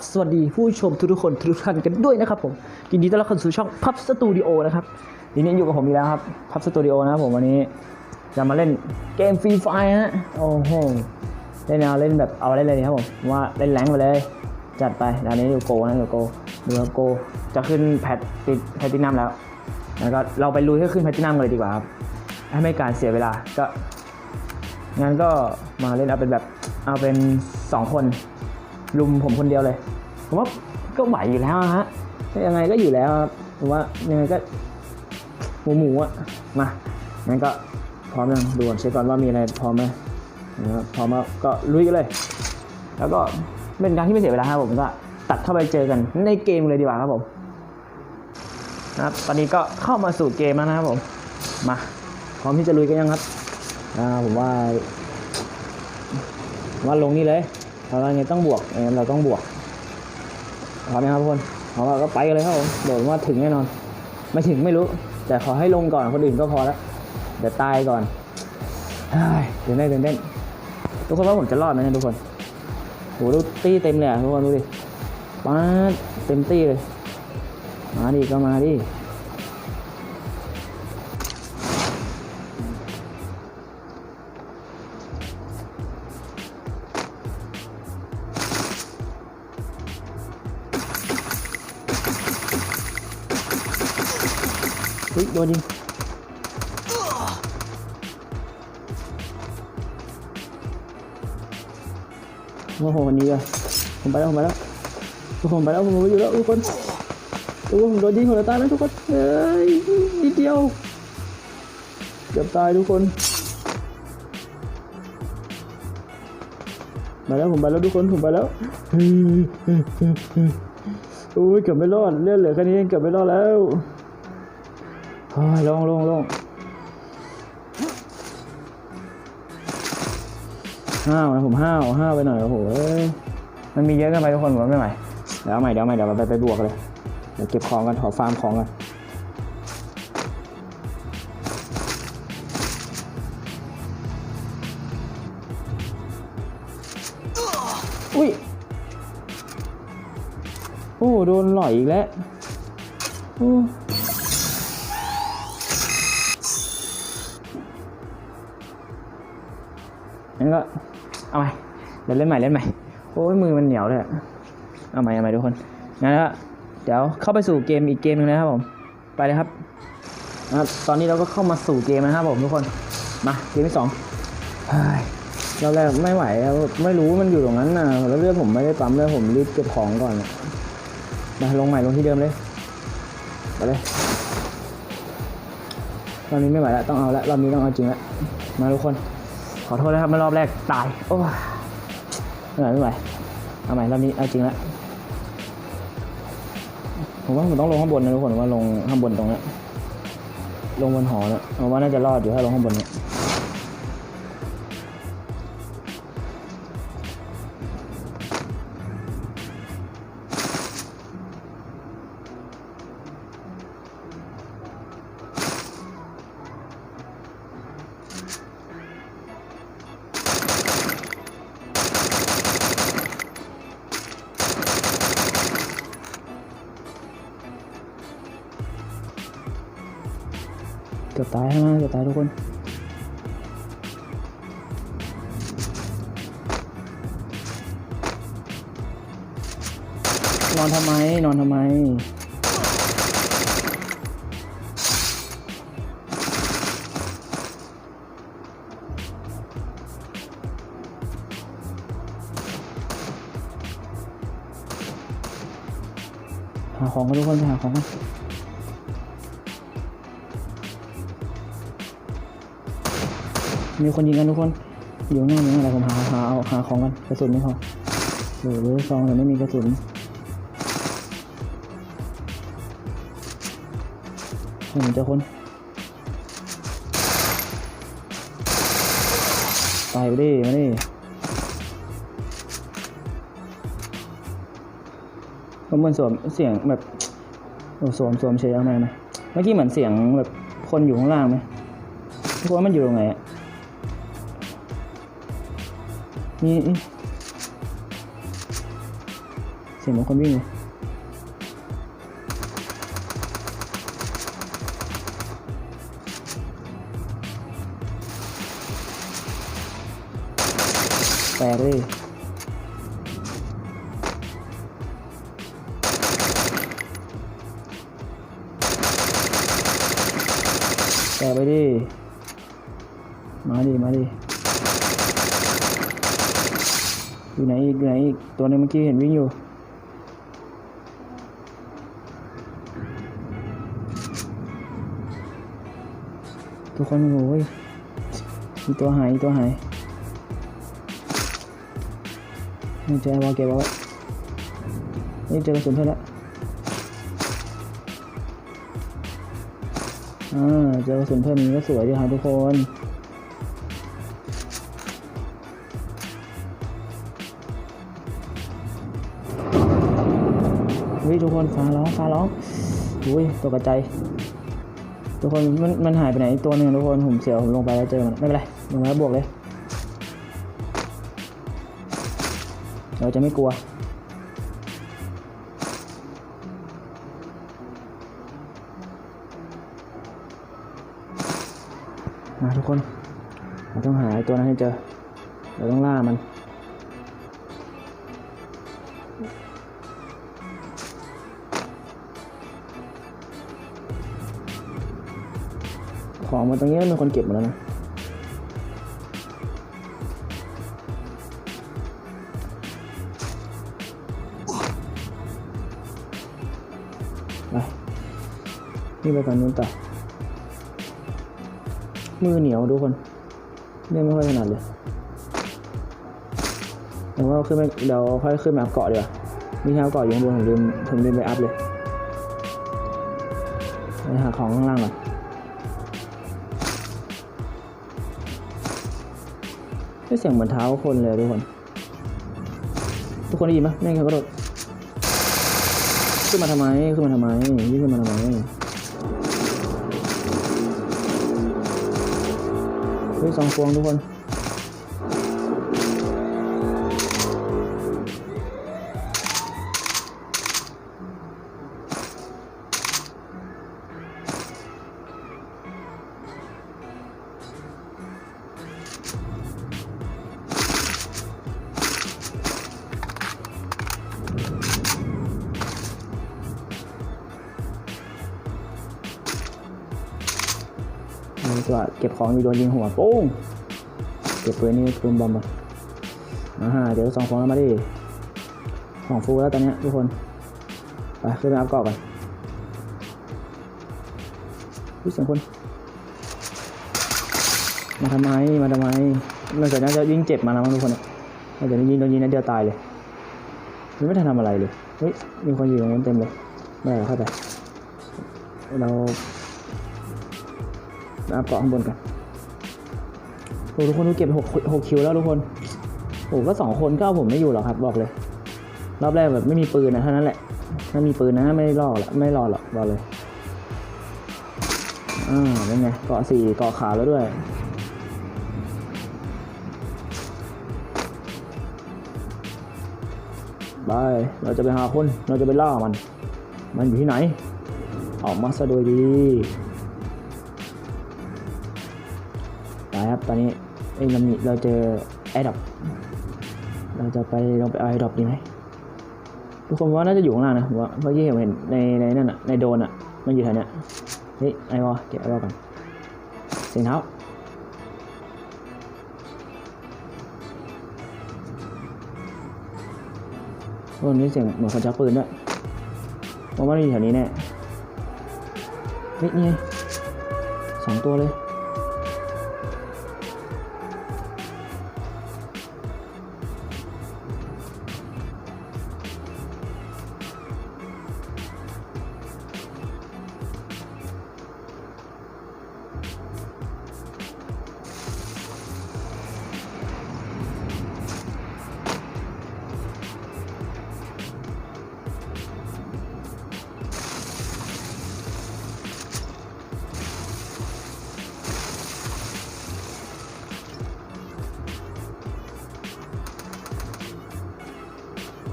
บสวัสดีผู้ชมทุกๆคนทุกท่านกันด้วยนะครับผมยินดีต้อนรับเข้าสู่ช่องพับสตูดิโอนะครับทีนี้อยู่กับผมอีกแล้วครับพับสตูดิโอนะครับผมวันนี้จะมาเล่นเกมฟรีไฟฮะโอ้โหเล่นเอาเล่นแบบเอาเล่นเลยครับผมว่าเล่นแรงไปเลย จัดไปอันนี้อยู่โกนะอยู่โกดูแล้วโกจะขึ้นแพทติดแพทตินัมแล้วแล้วก็เราไปลุยให้ขึ้นแพทตินัมกันเลยดีกว่าครับให้ไม่การเสียเวลาก็งั้นก็มาเล่นเอาเป็นแบบเอาเป็นสองคน ลุมผมคนเดียวเลย ผมว่าก็ไหวอยู่แล้วฮะยังไงก็อยู่แล้วครับผมว่ายังไงก็หมูหมูอะมางั้นก็พร้อมยังดูก่อนเช็คก่อนว่ามีอะไรพร้อมไหมพร้อมแล้วก็ลุยกันเลย แล้วก็เป็นการที่ไม่เสียเวลาครับผมก็ตัดเข้าไปเจอกันในเกมเลยดีกว่าครับผมนะครับตอนนี้ก็เข้ามาสู่เกมแล้วนะครับผมมาพร้อมที่จะลุยกันยังครับอ่าผมว่าว่าลงนี่เลย เราไงต้องบวกงั้นเราต้องบวกพร้อมไหมครับทุกคนพร้อมก็ไปกันเลยครับผมโดดว่าถึงแน่นอน ไม่ถึงไม่รู้ แต่ขอให้ลงก่อนคนอื่นก็พอแล้วเดี๋ยวตายก่อนเฮ้เดินได้เดินเต้ทุกคนว่าผมจะรอดไหมเนี่ยทุกคนโหดูตี้เต็มเลยอะทุกคนดูดิป้าเต็มตี้เลย มาดิก็มาดิ เฮ้ยโดนยิงโอ้โหนนี้อะผมไปแล้วผมไปแล้วทุกคนไปแล้วผมไปอยู่แล้วทุกคนทุกคนผมโดนยิงหัวตายแล้วทุกคนเฮ้ยนิดเดียวเกือบตายทุกคนมาแล้วผมไปแล้วทุกคนผมไปแล้วเฮ้ยเฮ้ยเฮ้ยเฮ้ยโอ้ยเกือบไม่รอดเลือดเหลือแค่นี้เองเกือบไม่รอดแล้ว เฮ้ยลงลงลงห้าวนะผมห้าวห้าวไปหน่อยโอ้โหมันมีเยอะกันไปทุกคนผมไม่ไหวเดี๋ยวเอาใหม่เดี๋ยวใหม่เดี๋ยวเราไปไปบวกเลยเดี๋ยวเก็บของกันขอฟาร์มของกันอุ้ยโอ้โดนหล่อยอีกแล้ว งั้นก็เอาใหม่เดี๋ยวเล่นใหม่เล่นใหม่โอ้ยมือมันเหนียวเลยอะเอาใหม่เอาใหม่ทุกคนงั้นก็เดี๋ยวเข้าไปสู่เกมอีกเกมหนึงนะครับผมไปเลยครับนะครับตอนนี้เราก็เข้ามาสู่เกมนะครับผมทุกคนมาเกมที่สองเฮ้ยเราแรกไม่ไหวอะไม่รู้มันอยู่ตรงนั้นนะแล้วเลือดผมไม่ได้ปั๊มเลยผมรีบเก็บของก่อนมาลงใหม่ลงที่เดิมเลยไปเลยรอบนี้ไม่ไหวแล้วต้องเอาแล้วรอบนี้ต้องเอาจริงแล้วมาทุกคน ขอโทษนะครับเมื่อรอบแรกตาย โอ้ยไม่ไหวไม่ไหวเอาใหม่รอบนี้เอาจริงแล้วผมว่าผมต้องลงข้างบนนะทุกคนว่าลงข้างบนตรงนี้ลงบนหอแล้วผมว่าน่าจะรอดอยู่ถ้าลงข้างบนเนี่ย เกือบตายฮะเกือบตายทุกคนนอนทำไม นอนทำไมหาของกันทุกคนไปหาของกัน มีคนยิงกันทุกคน อยู่หน้ามีอะไรผมหาหาเอาหาของกันกระสุนไม่พอโอ้โหซองแต่ไม่มีกระสุนผมเจอคนตายไปดิมาดิผมเหมือนสวมเสียงแบบโอ้สวมสวมเฉยเอาไหมไหมเมื่อกี้เหมือนเสียงแบบคนอยู่ข้างล่างไหมทุกคนมันอยู่ตรงไหนอะ นี่สียงเหมือนคนวิ่งเลยแตกเลยแตกไปดิ มาดิ มาดิ อยู่ไหนอีกอยู่ไหนอีกตัวนึงเมื่อกี้เห็นวิ่งอยู่ทุกคนโอ้ยมีตัวหายมีตัวหายนี่เจอวอลเก็บเอาไว้นี่เจอกระสุนเท่าแล้วอ่าเจอกระสุนเพิ่มนี้ก็สวยดีครับทุกคน ฮ้ยทุกคนฟ้าร้องฟ้าร้องอุ้ยตกกระใจายทุกคนมันมันหายไปไหนตัวหนึ่งทุกคนผมเสียวผมลงไปแล้วเจอมันไม่เป็นไรลงไปแล้วบวกเลย เราจะไม่กลัวมาทุกคนเราต้องหาตัวนั้นให้เจอเราต้องล่ามัน ของมาตรงนี้มีคนเก็บหมดแล้วนะไปนี่ไปฝั่งนู้นต่อ มือเหนียวทุกคนเล่นไม่ค่อยถนัดเลยเดี๋ยวว่าขึ้นไปเดี๋ยวค่อยขึ้นมาอัพเกาะดีกว่ามีท้าเกาะอยู่ข้างบนผมลืมผมลืมไปอัพเลยไปหาของข้างล่างก่อน ได้เสียงเหมือนเท้าคนเลยทุกคน ทุกคนได้ยินไหมแม่งเขากระโดดขึ้นมาทำไมขึ้นมาทำไมวิ่งขึ้นมาทำไมเฮ้ยสองฟองทุกคน นี่ก็เก็บของอยู่โดนยิงหัวโป้งเก็บปืนนี่ปืนบอมไปอ่าฮะเดี๋ยวสองฟองแล้วมาดิของฟูแล้วตอนเนี้ยทุกคนไปขึ้นไปอัพเกาะกันรู้สียงคน มาทำไมมาทำไมนอกจากนั้นจะยิงเจ็บมาแล้วมั้งทุกคนนอกจากนี้ยิงโดนยิงนัดเดียวตายเลยมันไม่ทันทำอะไรเลยเฮ้ยมีคนอยู่ตรงนั้นเต็มเลยไม่เอาเข้าไปเรา อัพเกาะข้างบนกันโอ้ทุกคนดูเก็บหกหกคิวแล้วทุกคนโอ้ก็สองคนก็เอาผมไม่อยู่หรอกครับ บอกเลย รอบแรกแบบไม่มีปืนนะเท่านั้นแหละ ถ้ามีปืนนะไม่รอดละไม่รอดหรอกบอกเลยอ่าเป็นไงเกาะสี่เกาะขาแล้วด้วยไปเราจะไปหาคน เราจะไปล่ามัน มันอยู่ที่ไหน ออกมาซะโดยดี ตอนนี้เอ้ยเรามีเราเจอแอดดอปเราจะไปลองไปเอาแอดอปดีไหมทุกคนว่าน่าจะอยู่ข้างล่างนะว่าเมื่อกี้เห็นในในนั่นอะในโดนอะมันอยู่แถวเนี้ยเฮ้ยไอวอเก็บไอวอก่อนเสียงเท้าโอ้นี่เสียงเหมือนคนชักปืนด้วยผมว่ามันอยู่แถวนี้แน่เฮ้ยนี่ไงสองตัวเลย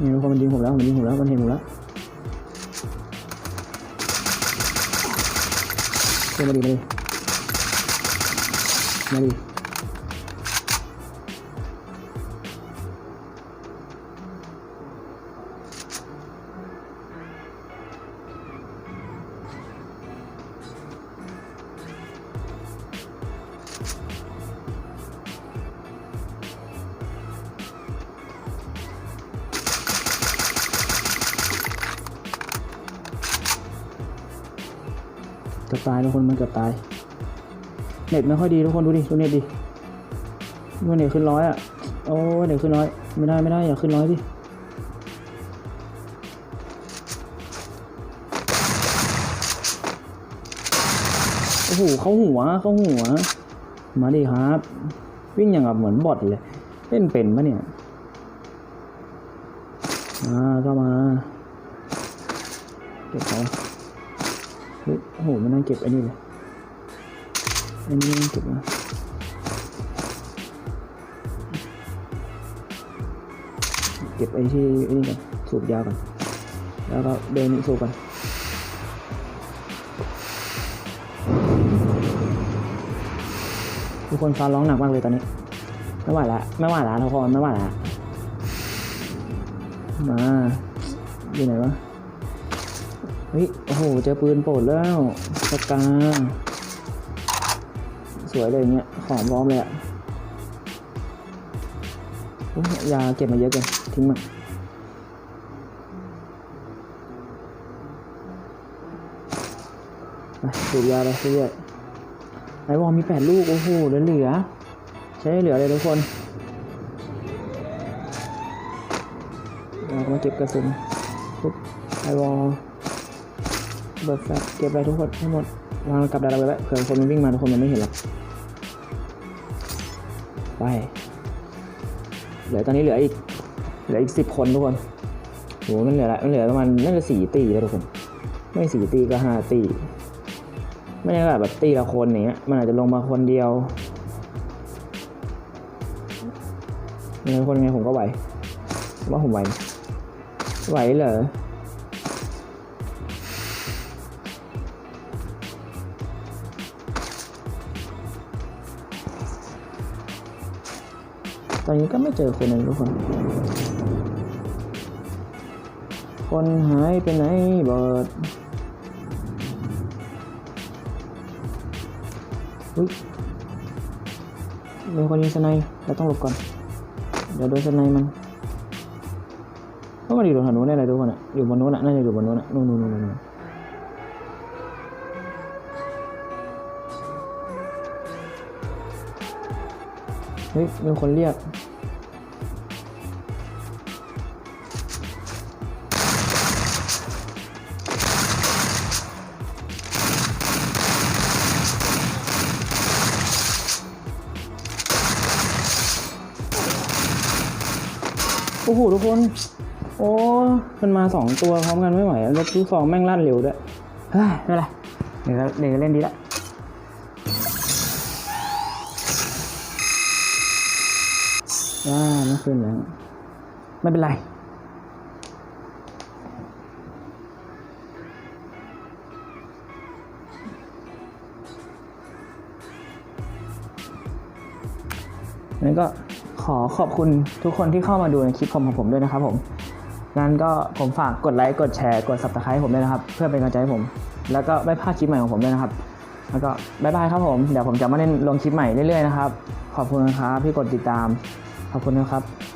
นี่ทุกคนมันยิงผมแล้วมันยิงผมแล้วมันเห็นผมแล้วเฮ้ยมาดิมาดิมาดิ ตายทุกคนมันเกือบตาย เน็ตไม่ค่อยดีทุกคนดูดิดูเน็ตดิว่าเน็ตขึ้นร้อยอะโอ้เน็ตขึ้นร้อยไม่ได้ไม่ได้อย่าขึ้นร้อยดิโอ้โหเข้าหัวเข้าหัว มาดิครับ วิ่งอย่างกับเหมือนบอทเลย เล่นเป็นปะเนี่ยมาก็มา เก็บเขา ฮ้ยโอ้โหมันนั่งเก็บไอ้นี่เลยไอันนี้ไม่เก็บนะเก็บไอ้ที่ไอ้นี่ก่อนสูบยาก่อนแล้วก็เดินสูบกันทุกคนฟ้าร้องหนักมากเลยตอนนี้ ไม่ไหวแล้วไม่ไหวแล้วทุกคนไม่ไหวแล้วมาอยู่ไหนวะ ฮ้ยโอ้โหเจอปืนโปรดแล้วสกาสวยเลยเงี้ยของพร้อมเลยอะโอ้ยยาเก็บมาเยอะเกินทิ้งมันไปสูบยาไปเรื่อยไอวอลมีแปดลูก โอ้โหเหลือเหลือ ใช้เหลือเลยทุกคนเรามาเก็บกระสุนปุ๊บไอวอล เบิร์ดแฟลเก็บไปทุกคนให้หมดวางกับดาราไปไว้เผื่อคนมันวิ่งมาทุกคนมันไม่เห็นหรอกไปเหลือตอนนี้เหลืออีกเหลืออีกสิบคนทุกคนโหมันเหลือละมันเหลือประมาณน่าจะสี่ตีแล้วทุกคน ไม่สี่ตีก็ห้าตีไม่ใช่แบบตีละคนอย่างเงี้ยมันอาจจะลงมาคนเดียวยังไงคนยังไงผมก็ไหวว่าผมไหวไหวเหรอ ตอนนี้ก็ไม่เจอคนเลยทุกคน คนหายไปไหนเบิดอุ้ยมีคนยิงสไนเราต้องหลบก่อน เดี๋ยวโดนสไนมันเพราะมันอยู่ตรงถนนได้เลยทุกคนอะอยู่บนโน้นอะน่าจะอยู่บนโน้นอะนู่นนู่นนู่น ฮ้ยมีคนเรียกโอ้โหทุกคน โอ้มันมาสองตัวพร้อมกันไม่ไหวแล้วลูกซองแม่งลั่นเร็วด้วย เฮ้ยไม่เป็นไรเดี๋ยวเดี๋ยวเล่นดีละ ว้าไม่ขึ้นแล้วไม่เป็นไร งั้นก็ขอขอบคุณทุกคนที่เข้ามาดูในคลิปของผมด้วยนะครับผม งั้นก็ผมฝากกดไลค์ กดแชร์ กด subscribe ผมด้วยนะครับ เพื่อเป็นกำลังใจให้ผม แล้วก็ไม่พลาดคลิปใหม่ของผมด้วยนะครับ แล้วก็บายบายครับผม เดี๋ยวผมจะมาเล่นลงคลิปใหม่เรื่อยๆนะครับ ขอบคุณนะครับที่กดติดตาม ขอบคุณนะครับ